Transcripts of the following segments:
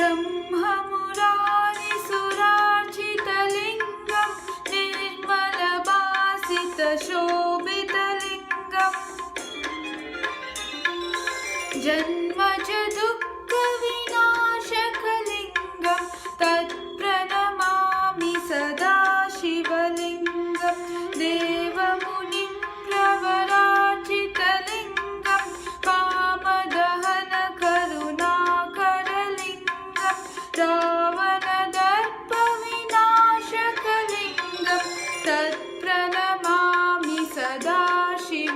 ब्रह्ममुराजि निर्मलभासितशोभितलिङ्गम्। जन्म च दुःख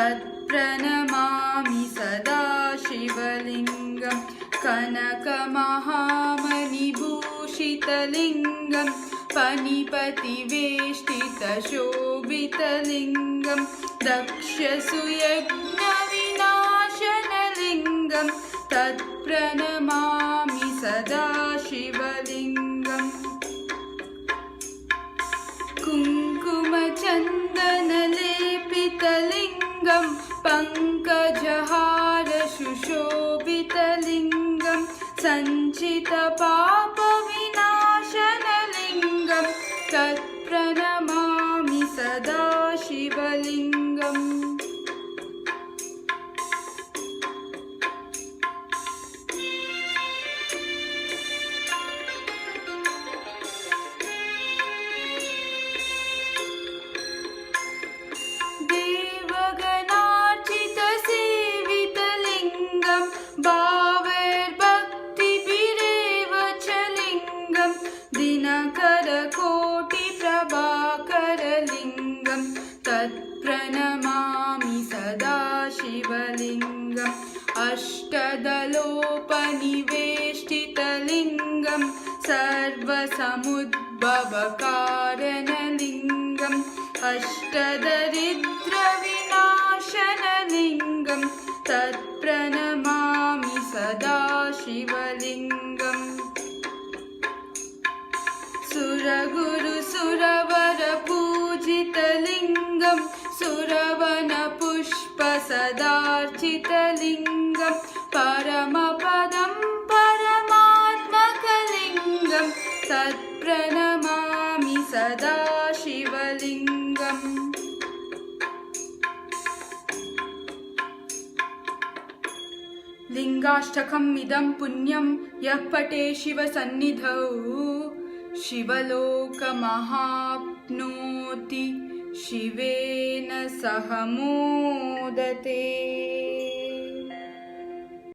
तत्प्रणमामि सदा शिवलिङ्गं कनकमहामणिभूषितलिङ्गं पनिपतिवेष्टितशोभितलिङ्गं दक्षसुयज्ञविनाशनलिङ्गं तत्प्रणमामि सदा पङ्कजहारशुशोभितलिङ्गं सञ्चितपापविनाशनलिङ्गं अष्टदलोपनिवेष्टितलिङ्गं सर्वसमुद्भवकारणलिङ्गम् अष्टदरिद्रविनाशनलिङ्गं तत्प्रणमामि सदा शिवलिङ्गम् सुरगुरुसुरवरपूजितलिङ्गं सुरवनपुष्पसदार्चितलिङ्गं परमपदं परमात्मकलिङ्गं तत्प्रणमामि सदा शिवलिङ्गम्। लिङ्गाष्टकम् इदं पुण्यं यः पटे शिवसन्निधौ शिवलोकमहाप्नोति शिवेन सह मोदते